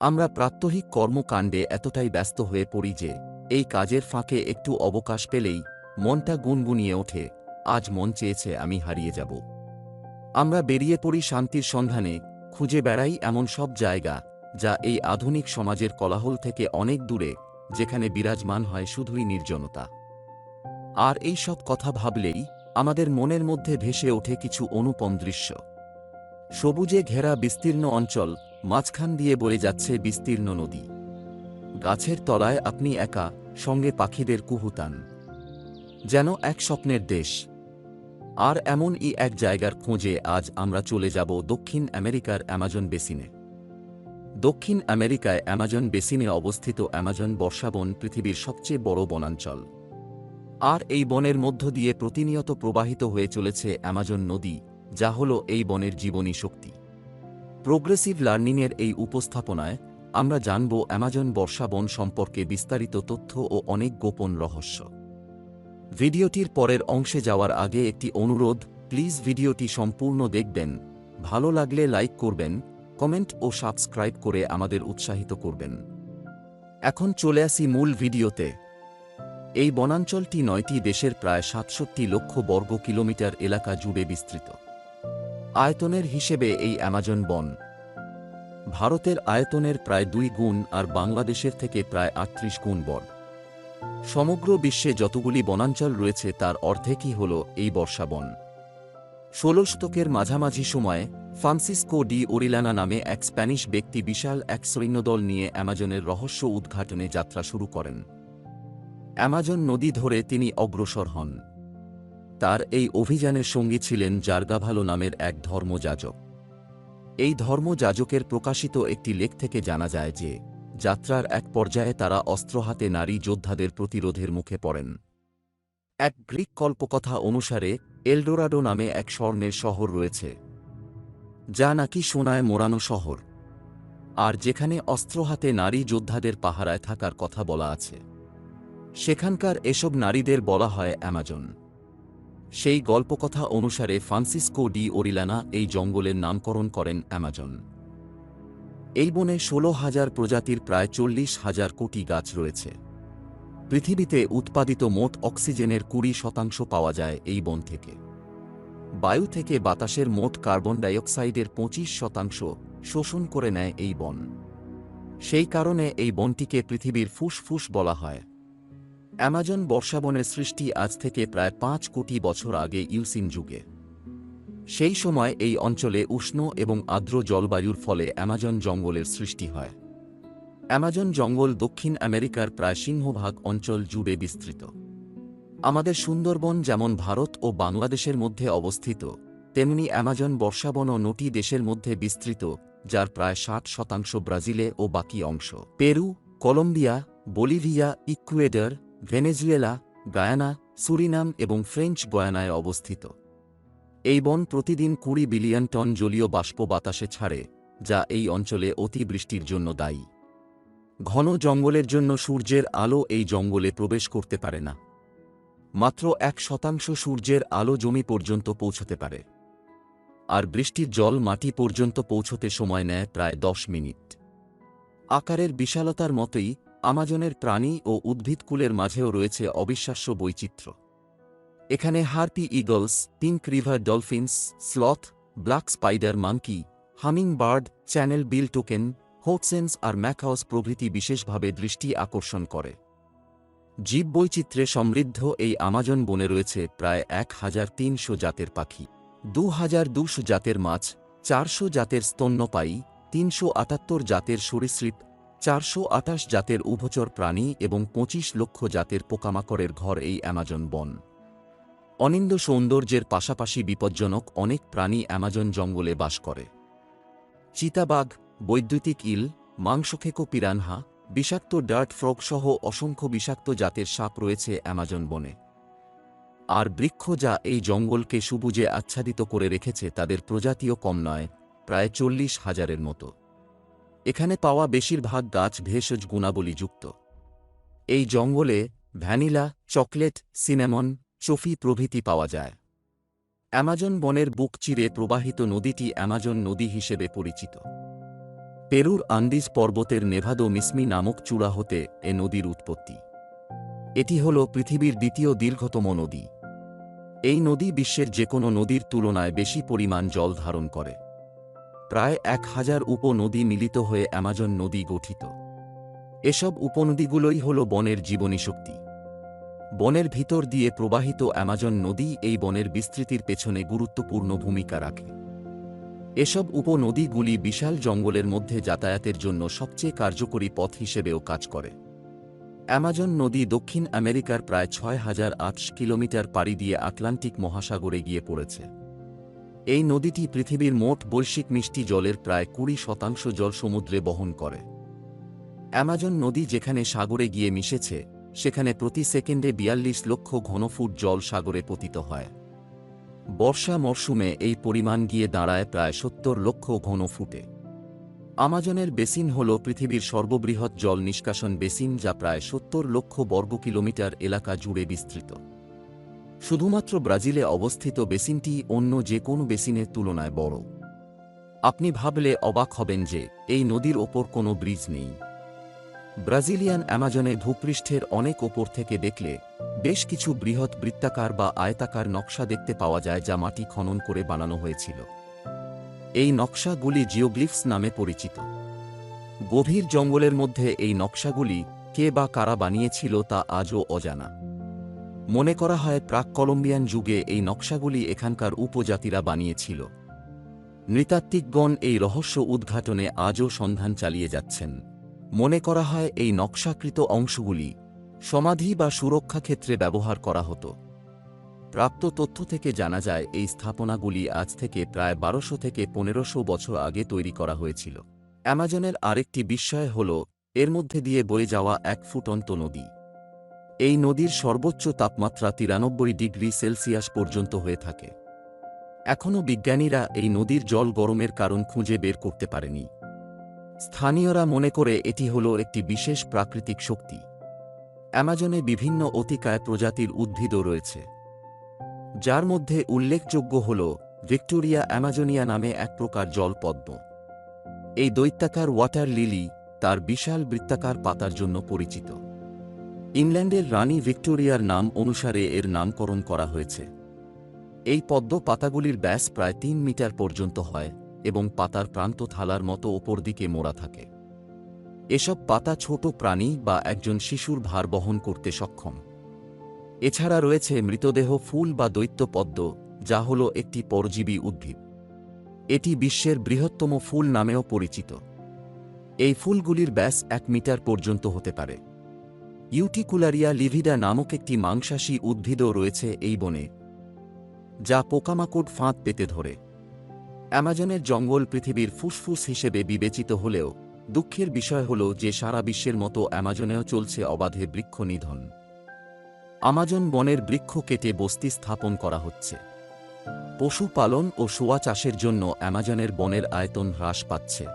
আমরা প্রাত্যহিক কর্মকাণ্ডে এতটাই ব্যস্ত হয়ে পড়ি যে, এই কাজের ফাঁকে একটু অবকাশ পেলেই মনটা গুনগুনিয়ে ওঠে, আজ মন চেয়েছে আমি হারিয়ে যাব। আমরা বেরিয়ে পড়ি শান্তির সন্ধানে, খুঁজে বেড়াই এমন সব জায়গা, যা এই আধুনিক সমাজের কলাহল থেকে অনেক দূরে, যেখানে বিরাজমান হয় শুধুই নির্জনতা। আর এই সব কথা ভাবলেই আমাদের মনের মধ্যে ভেসে ওঠে কিছু অনুপম দৃশ্য। সবুজে ঘেরা বিস্তীর্ণ অঞ্চল মাঝখান দিয়ে বয়ে যাচ্ছে বিস্তীর্ণ নদী। গাছের তলায় আপনি একা, সঙ্গে পাখিদের কুহুতান। যেন এক স্বপ্নের দেশ। আর এমনই এক জায়গার খোঁজে আজ আমরা চলে যাব দক্ষিণ আমেরিকার অ্যামাজন বেসিনে। দক্ষিণ আমেরিকায় অ্যামাজন বেসিনে অবস্থিত অ্যামাজন বর্ষাবন পৃথিবীর সবচেয়ে বড় বনাঞ্চল। আর এই বনের মধ্য দিয়ে প্রতিনিয়ত প্রবাহিত হয়ে চলেছে অ্যামাজন নদী, যা হল এই বনের জীবনী শক্তি। প্রোগ্রেসিভ লার্নিংয়ের এই উপস্থাপনায় আমরা জানব অ্যামাজন বর্ষাবন সম্পর্কে বিস্তারিত তথ্য ও অনেক গোপন রহস্য। ভিডিওটির পরের অংশে যাওয়ার আগে একটি অনুরোধ, প্লিজ ভিডিওটি সম্পূর্ণ দেখবেন, ভালো লাগলে লাইক করবেন, কমেন্ট ও সাবস্ক্রাইব করে আমাদের উৎসাহিত করবেন। এখন চলে আসি মূল ভিডিওতে। এই বনাঞ্চলটি নয়টি দেশের প্রায় সাতষট্টি লক্ষ বর্গ কিলোমিটার এলাকা জুড়ে বিস্তৃত। আয়তনের হিসেবে এই অ্যামাজন বন। ভারতের আয়তনের প্রায় দুই গুণ আর বাংলাদেশের থেকে প্রায় আটত্রিশ গুণ বন। সমগ্র বিশ্বে যতগুলি বনাঞ্চল রয়েছে তার অর্ধেকই হল এই বর্ষাবন ষোলো শতকের মাঝামাঝি সময়ে, ফ্রান্সিসকো ডি ওরিলানা নামে এক স্প্যানিশ ব্যক্তি বিশাল এক সৈন্যদল নিয়ে অ্যামাজনের রহস্য উদ্ঘাটনে যাত্রা শুরু করেন। অ্যামাজন নদী ধরে তিনি অগ্রসর হন। তার এই অভিযানের সঙ্গী ছিলেন জার্গাভালো নামের এক ধর্মযাজক। এই ধর্মযাজকের প্রকাশিত একটি লেখ থেকে জানা যায় যে, যাত্রার এক পর্যায়ে তারা অস্ত্র হাতে নারী যোদ্ধাদের প্রতিরোধের মুখে পড়েন। এক গ্রিক কল্পকথা অনুসারে, এলডোরাডো নামে এক স্বর্ণের শহর রয়েছে, যা নাকি সোনায় মোড়ানো শহর। আর যেখানে অস্ত্র হাতে নারী যোদ্ধাদের পাহারায় থাকার কথা বলা আছে। সেখানকার এসব নারীদের বলা হয় অ্যামাজন। সেই গল্পকথা অনুসারে ফ্রান্সিসকো ডি ওরিলানা এই জঙ্গলের নামকরণ করেন অ্যামাজন। এই বনে ষোলো হাজার প্রজাতির প্রায় চল্লিশ হাজার কোটি গাছ রয়েছে। পৃথিবীতে উৎপাদিত মোট অক্সিজেনের কুড়ি শতাংশ পাওয়া যায় এই বন থেকে। বায়ু থেকে বাতাসের মোট কার্বন ডাইঅক্সাইডের পঁচিশ শতাংশ শোষণ করে নেয় এই বন। সেই কারণে এই বনটিকে পৃথিবীর ফুসফুস বলা হয়। অ্যামাজন বর্ষাবনের সৃষ্টি আজ থেকে প্রায় পাঁচ কোটি বছর আগে ইউসিন যুগে। সেই সময় এই অঞ্চলে উষ্ণ এবং আর্দ্র জলবায়ুর ফলে অ্যামাজন জঙ্গলের সৃষ্টি হয়। অ্যামাজন জঙ্গল দক্ষিণ আমেরিকার প্রায় সিংহভাগ অঞ্চল জুড়ে বিস্তৃত। আমাদের সুন্দরবন যেমন ভারত ও বাংলাদেশের মধ্যে অবস্থিত, তেমনি অ্যামাজন বর্ষাবনও নটি দেশের মধ্যে বিস্তৃত, যার প্রায় ষাট শতাংশ ব্রাজিলে ও বাকি অংশ। Peru, Colombia, Bolivia, Ecuador Venezuela, Guyana, Suriname এবং ফ্রেঞ্চ গয়ানায় অবস্থিত। এই বন প্রতিদিন কুড়ি বিলিয়ন টন জলীয় বাষ্প বাতাসে ছাড়ে, যা এই অঞ্চলে অতিবৃষ্টির জন্য দায়ী। ঘন জঙ্গলের জন্য সূর্যের আলো এই জঙ্গলে প্রবেশ করতে পারে না। মাত্র এক শতাংশ সূর্যের আলো জমি পর্যন্ত পৌঁছতে পারে। আর বৃষ্টির জল মাটি পর্যন্ত পৌঁছতে সময় নেয় প্রায় দশ মিনিট। আকারের বিশালতার মতোই আমাজনের প্রাণী ও উদ্ভিদকুলের মাঝেও রয়েছে অবিশ্বাস্য বৈচিত্র্য। এখানে harpy eagles, pink river dolphins, sloth, black spider monkey hummingbird channel bill toucan, hoatzins আর ম্যাকাউস প্রভৃতি বিশেষভাবে দৃষ্টি আকর্ষণ করে। জীববৈচিত্র্যে সমৃদ্ধ এই আমাজন বনে রয়েছে প্রায় এক হাজার তিনশো জাতের পাখি, দু হাজার দুশো জাতের মাছ, চারশো জাতের স্তন্যপায়ী, তিনশো আটাত্তর জাতের সরীসৃপ চারশো আটাশ জাতের উভচর প্রাণী এবং পঁচিশ লক্ষ জাতের পোকামাকড়ের ঘর এই অ্যামাজন বন। অনিন্দ সৌন্দর্যের পাশাপাশি বিপজ্জনক অনেক প্রাণী অ্যামাজন জঙ্গলে বাস করে। চিতাবাঘ, বৈদ্যুতিক ইল, মাংসখেকো পিরানহা, বিষাক্ত ডার্ট ফ্রক সহ অসংখ্য বিষাক্ত জাতের সাপ রয়েছে অ্যামাজন বনে। আর বৃক্ষ যা এই জঙ্গলকে সুবুজে আচ্ছাদিত করে রেখেছে তাদের প্রজাতিও কম নয়, প্রায় চল্লিশ হাজারের মতো। এখানে পাওয়া বেশিরভাগ গাছ ভেষজ গুণাবলীযুক্ত। এই জঙ্গলে ভ্যানিলা, চকলেট, সিনেমন, চফি প্রভৃতি পাওয়া যায়। অ্যামাজন বনের বুক চিরে প্রবাহিত নদীটি অ্যামাজন নদী হিসেবে পরিচিত। পেরুর আন্দিজ পর্বতের নেভাদো মিসমি নামক চূড়া হতে এ নদীর উৎপত্তি। এটি হল পৃথিবীর দ্বিতীয় দীর্ঘতম নদী। এই নদী বিশ্বের যে কোনো নদীর তুলনায় বেশি পরিমাণ জল ধারণ করে। প্রায় এক হাজার উপনদী মিলিত হয়ে অ্যামাজন নদী গঠিত। এসব উপনদীগুলোই হল বনের জীবনী শক্তি। বনের ভিতর দিয়ে প্রবাহিত অ্যামাজন নদী এই বনের বিস্তৃতির পেছনে গুরুত্বপূর্ণ ভূমিকা রাখে। এসব উপনদীগুলি বিশাল জঙ্গলের মধ্যে যাতায়াতের জন্য সবচেয়ে কার্যকরী পথ হিসেবেও কাজ করে। অ্যামাজন নদী দক্ষিণ আমেরিকার প্রায় ছয় হাজার আটশ কিলোমিটার পাড়ি দিয়ে আটলান্টিক মহাসাগরে গিয়ে পড়েছে। এই নদীটি পৃথিবীর মোট বৈশ্বিক মিষ্টি জলের প্রায় কুড়ি শতাংশ জল সমুদ্রে বহন করে। অ্যামাজন নদী যেখানে সাগরে গিয়ে মিশেছে, সেখানে প্রতি সেকেন্ডে বিয়াল্লিশ লক্ষ ঘনফুট জল সাগরে পতিত হয়। বর্ষা মরশুমে এই পরিমাণ গিয়ে দাঁড়ায় প্রায় সত্তর লক্ষ ঘনফুটে। আমাজনের বেসিন হল পৃথিবীর সর্ববৃহৎ জল নিষ্কাশন বেসিন যা প্রায় সত্তর লক্ষ বর্গ কিলোমিটার এলাকা জুড়ে বিস্তৃত। শুধুমাত্র ব্রাজিলে অবস্থিত বেসিনটি অন্য যে কোনো বেসিনের তুলনায় বড়। আপনি ভাবলে অবাক হবেন যে, এই নদীর ওপর কোনো ব্রিজ নেই। ব্রাজিলিয়ান অ্যামাজনে ভূপৃষ্ঠের অনেক ওপর থেকে দেখলে, বেশ কিছু বৃহৎ বৃত্তাকার বা আয়তাকার নকশা দেখতে পাওয়া যায় যা মাটি খনন করে বানানো হয়েছিল। এই নকশাগুলি জিওগ্লিফস নামে পরিচিত। গভীর জঙ্গলের মধ্যে এই নকশাগুলি কে বা কারা বানিয়েছিল তা আজও অজানা। মনে করা হয় প্রাক কলম্বিয়ান যুগে এই নকশাগুলি এখানকার উপজাতিরা বানিয়েছিল। নৃতাত্ত্বিকগণ এই রহস্য উদ্ঘাটনে আজও সন্ধান চালিয়ে যাচ্ছেন। মনে করা হয় এই নকশাকৃত অংশগুলি সমাধি বা সুরক্ষা ক্ষেত্রে ব্যবহার করা হতো। প্রাপ্ত তথ্য থেকে জানা যায়, এই স্থাপনাগুলি আজ থেকে প্রায় বারোশো থেকে পনেরোশো বছর আগে তৈরি করা হয়েছিল। অ্যামাজনের আরেকটি বিস্ময় হল, এর মধ্যে দিয়ে বয়ে যাওয়া এক ফুটন্ত নদী। এই নদীর সর্বোচ্চ তাপমাত্রা তিরানব্বই ডিগ্রি সেলসিয়াস পর্যন্ত হয়ে থাকে। এখনও বিজ্ঞানীরা এই নদীর জল গরমের কারণ খুঁজে বের করতে পারেনি। স্থানীয়রা মনে করে এটি হল একটি বিশেষ প্রাকৃতিক শক্তি। অ্যামাজনে বিভিন্ন অতিকায় প্রজাতির উদ্ভিদও রয়েছে। যার মধ্যে উল্লেখযোগ্য হল ভিক্টোরিয়া অ্যামাজনিয়া নামে এক প্রকার জলপদ্ম। এই দৈত্যাকার ওয়াটার লিলি তার বিশাল বৃত্তাকার পাতার জন্য পরিচিত। ইংল্যান্ডের রানী ভিক্টোরিয়ার নাম অনুসারে এর নামকরণ করা হয়েছে। এই পদ্ম পাতাগুলির ব্যাস প্রায় তিন মিটার পর্যন্ত হয় এবং পাতার প্রান্ত থালার মতো ওপর দিকে মোড়া থাকে। এসব পাতা ছোট প্রাণী বা একজন শিশুর ভার বহন করতে সক্ষম। এছাড়া রয়েছে মৃতদেহ ফুল বা দৈত্য পদ্ম, যা হল একটি পরজীবী উদ্ভিদ। এটি বিশ্বের বৃহত্তম ফুল নামেও পরিচিত। এই ফুলগুলির ব্যাস এক মিটার পর্যন্ত হতে পারে। ইউটিকুলারিয়া লিভিডা নামক একটি মাংসাশী উদ্ভিদও রয়েছে এই বনে, যা পোকামাকড় ফাঁদ পেতে ধরে। অ্যামাজনের জঙ্গল পৃথিবীর ফুসফুস হিসেবে বিবেচিত হলেও, দুঃখের বিষয় হল যে সারা বিশ্বের মতো অ্যামাজনেও চলছে অবাধে বৃক্ষ নিধন। আমাজন বনের বৃক্ষ কেটে বস্তি স্থাপন করা হচ্ছে। পশুপালন ও শোয়া চাষের জন্য অ্যামাজনের বনের আয়তন হ্রাস পাচ্ছে।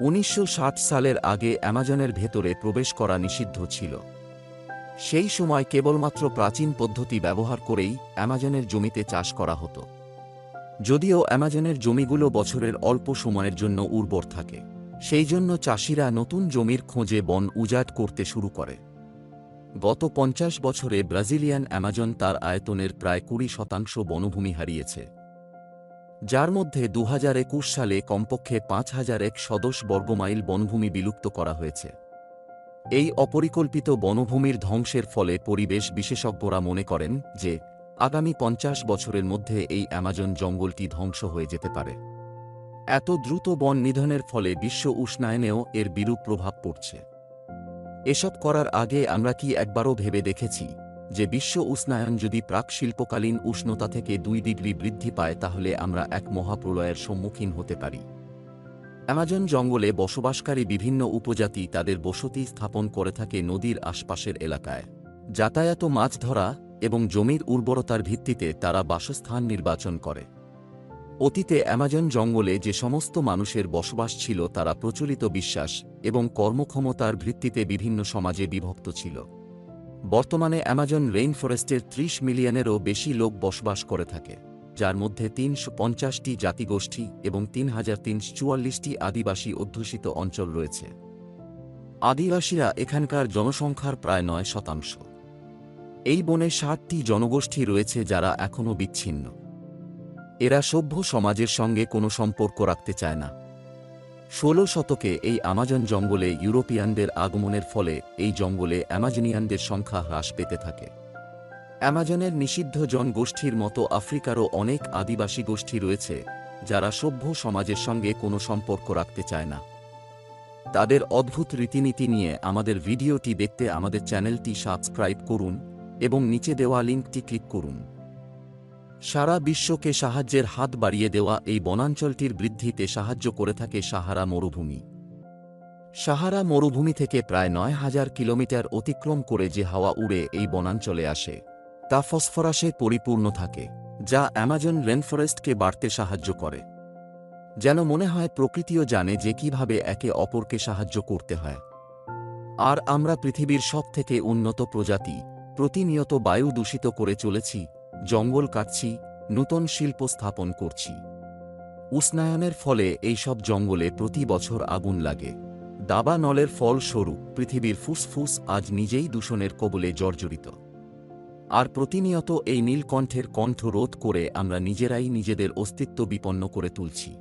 উনিশশো সালের আগে অ্যামাজনের ভেতরে প্রবেশ করা নিষিদ্ধ ছিল। সেই সময় কেবলমাত্র প্রাচীন পদ্ধতি ব্যবহার করেই অ্যামাজনের জমিতে চাষ করা হতো। যদিও অ্যামাজনের জমিগুলো বছরের অল্প সময়ের জন্য উর্বর থাকে, সেই জন্য চাষিরা নতুন জমির খোঁজে বন উজাট করতে শুরু করে। গত পঞ্চাশ বছরে ব্রাজিলিয়ান অ্যামাজন তার আয়তনের প্রায় কুড়ি শতাংশ বনভূমি হারিয়েছে। যার মধ্যে দু হাজার একুশ সালে কমপক্ষে পাঁচ হাজার এক সদস্য বর্গমাইল বনভূমি বিলুপ্ত করা হয়েছে। এই অপরিকল্পিত বনভূমির ধ্বংসের ফলে পরিবেশ বিশেষজ্ঞরা মনে করেন যে, আগামী পঞ্চাশ বছরের মধ্যে এই অ্যামাজন জঙ্গলটি ধ্বংস হয়ে যেতে পারে। এত দ্রুত বন নিধনের ফলে বিশ্ব উষ্ণায়নেও এর বিরূপ প্রভাব পড়ছে। এসব করার আগে আমরা কি একবারও ভেবে দেখেছি? যে বিশ্ব উষ্ণায়ন যদি প্রাক শিল্পকালীন উষ্ণতা থেকে দুই ডিগ্রি বৃদ্ধি পায় তাহলে আমরা এক মহাপ্রলয়ের সম্মুখীন হতে পারি। অ্যামাজন জঙ্গলে বসবাসকারী বিভিন্ন উপজাতি তাদের বসতি স্থাপন করে থাকে নদীর আশপাশের এলাকায়। যাতায়াত মাছ ধরা এবং জমির উর্বরতার ভিত্তিতে তারা বাসস্থান নির্বাচন করে। অতীতে অ্যামাজন জঙ্গলে যে সমস্ত মানুষের বসবাস ছিল তারা প্রচলিত বিশ্বাস এবং কর্মক্ষমতার ভিত্তিতে বিভিন্ন সমাজে বিভক্ত ছিল। বর্তমানে অ্যামাজন রেইন ফরেস্টের ত্রিশ মিলিয়নেরও বেশি লোক বসবাস করে থাকে, যার মধ্যে তিনশো পঞ্চাশটি জাতিগোষ্ঠী এবং তিন হাজার তিনশো চুয়াল্লিশটি আদিবাসী অধ্যুষিত অঞ্চল রয়েছে। আদিবাসীরা এখানকার জনসংখ্যার প্রায় নয় শতাংশ। এই বনে ষাটটি জনগোষ্ঠী রয়েছে যারা এখনও বিচ্ছিন্ন। এরা সভ্য সমাজের সঙ্গে কোনো সম্পর্ক রাখতে চায় না। ষোলো শতকে এই আমাজন জঙ্গলে ইউরোপিয়ানদের আগমনের ফলে এই জঙ্গলে অ্যামাজনিয়ানদের সংখ্যা হ্রাস পেতে থাকে। অ্যামাজনের নিষিদ্ধ জনগোষ্ঠীর মতো আফ্রিকারও অনেক আদিবাসী গোষ্ঠী রয়েছে, যারা সভ্য সমাজের সঙ্গে কোনো সম্পর্ক রাখতে চায় না। তাদের অদ্ভুত রীতিনীতি নিয়ে আমাদের ভিডিওটি দেখতে আমাদের চ্যানেলটি সাবস্ক্রাইব করুন এবং নিচে দেওয়া লিঙ্কটি ক্লিক করুন। সারা বিশ্বকে সাহায্যের হাত বাড়িয়ে দেওয়া এই বনাঞ্চলটির বৃদ্ধিতে সাহায্য করে থাকে সাহারা মরুভূমি। সাহারা মরুভূমি থেকে প্রায় নয় হাজার কিলোমিটার অতিক্রম করে যে হাওয়া উড়ে এই বনাঞ্চলে আসে, তা ফসফরাসে পরিপূর্ণ থাকে, যা অ্যামাজন রেনফরেস্টকে বাড়তে সাহায্য করে। যেন মনে হয় প্রকৃতিও জানে যে কীভাবে একে অপরকে সাহায্য করতে হয়। আর আমরা পৃথিবীর সবথেকে উন্নত প্রজাতি, প্রতিনিয়ত বায়ু দূষিত করে চলেছি জঙ্গল কাটছি, নূতন শিল্প স্থাপন করছি। উষ্ণায়নের ফলে এইসব জঙ্গলে প্রতি বছর আগুন লাগে। দাবা নলের ফল ফলস্বরূপ পৃথিবীর ফুসফুস আজ নিজেই দূষণের কবলে জর্জরিত। আর প্রতিনিয়ত এই নীলকণ্ঠের কণ্ঠ রোধ করে আমরা নিজেরাই নিজেদের অস্তিত্ব বিপন্ন করে তুলছি।